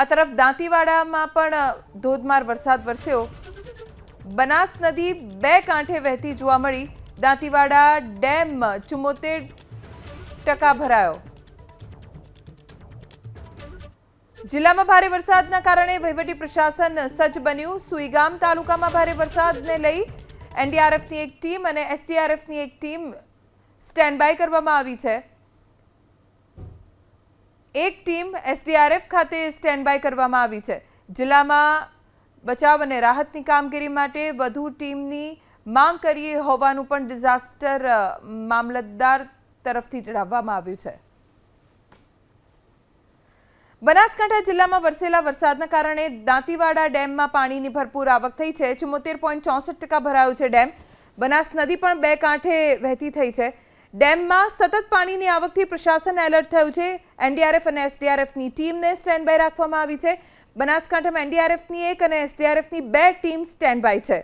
આ તરફ દાંતીવાડામાં પણ ધોધમાર વરસાદ વરસ્યો. બનાસ નદી બે કાંઠે વહેતી જોવા મળી. દાંતીવાડા ડેમ ચુમ્મોતેર ટકા ભરાયો. જિલ્લામાં ભારે વરસાદના કારણે વહીવટી પ્રશાસન સજ્જ બન્યું. સુઈગામ તાલુકામાં ભારે વરસાદને લઈ એનડીઆરએફની એક ટીમ અને એસડીઆરએફની એક ટીમ સ્ટેન્ડ બાય કરવામાં આવી છે. એક ટીમ એસડીઆરએફ ખાતે સ્ટેન્ડ બાય કરવામાં આવી છે. જિલ્લામાં બચાવ અને રાહતની કામગીરી માટે વધુ ટીમની માંગ કરી હોવાનું પણ ડિઝાસ્ટર મામલતદાર તરફથી જણાવવામાં આવ્યું છે. બનાસકાંઠા જિલ્લામાં વરસેલા વરસાદના કારણે દાંતીવાડા ડેમમાં પાણીની ભરપૂર આવક થઈ છે. ચુમ્મોતેર પોઈન્ટ ચોસઠ ટકા ભરાયો છે ડેમ. બનાસ નદી પણ બે કાંઠે વહેતી થઈ છે. ડેમમાં સતત પાણીની આવકથી પ્રશાસન એલર્ટ થયું છે. એનડીઆરએફ અને એસડીઆરએફની ટીમને સ્ટેન્ડ બાય રાખવામાં આવી છે. બનાસકાંઠામાં એનડીઆરએફની એક અને એસડીઆરએફની બે ટીમ સ્ટેન્ડ બાય છે.